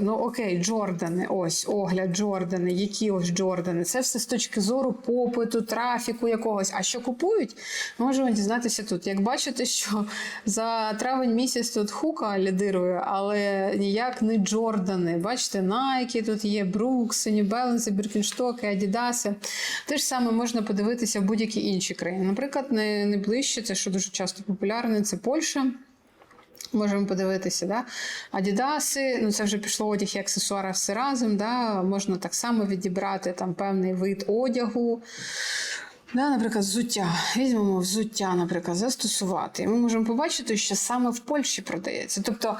Ну окей, Джордани, ось огляд Джордани, які ось Джордани. Це все з точки зору попиту, трафіку якогось. А що купують, можемо дізнатися тут. Як бачите, що за травень місяць тут хука лідирує, але ніяк не Джордани. Бачите, Nike тут є, Brooks, New Balance, Birkenstock, Adidas. Те ж саме можна подивитися в будь-які інші країни. Наприклад, не це що дуже часто популярне, це Польща. Можемо подивитися, да? Адідаси, ну це вже пішло одяг і аксесуари все разом. Да? Можна так само відібрати там певний вид одягу. Да, наприклад, взуття. Візьмемо взуття, наприклад, застосувати. І ми можемо побачити, що саме в Польщі продається. Тобто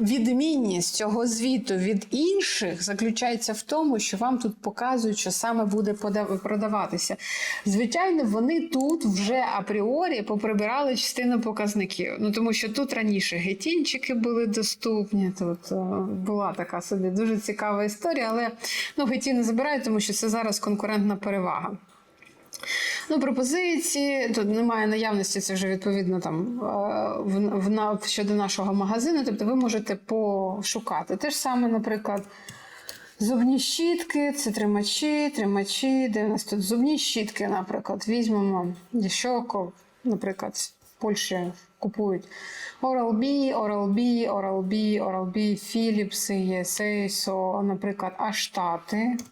відмінність цього звіту від інших заключається в тому, що вам тут показують, що саме буде продаватися. Звичайно, вони тут вже апріорі поприбирали частину показників. Ну тому що тут раніше гетінчики були доступні. Тут е, була така собі дуже цікава історія, але ну, геті не забирають, тому що це зараз конкурентна перевага. Ну, пропозиції тут немає наявності, це вже відповідно там е, в, в, щодо нашого магазину. Тобто ви можете пошукати. Те ж саме, наприклад, зубні щітки, це тримачі, тримачі, де у нас тут зубні щітки, наприклад, візьмемо що, наприклад, в Польщі купують Oral-B, Oral-B, Oral-B, Oral-B, Philips, є Seiso, наприклад, Аштати.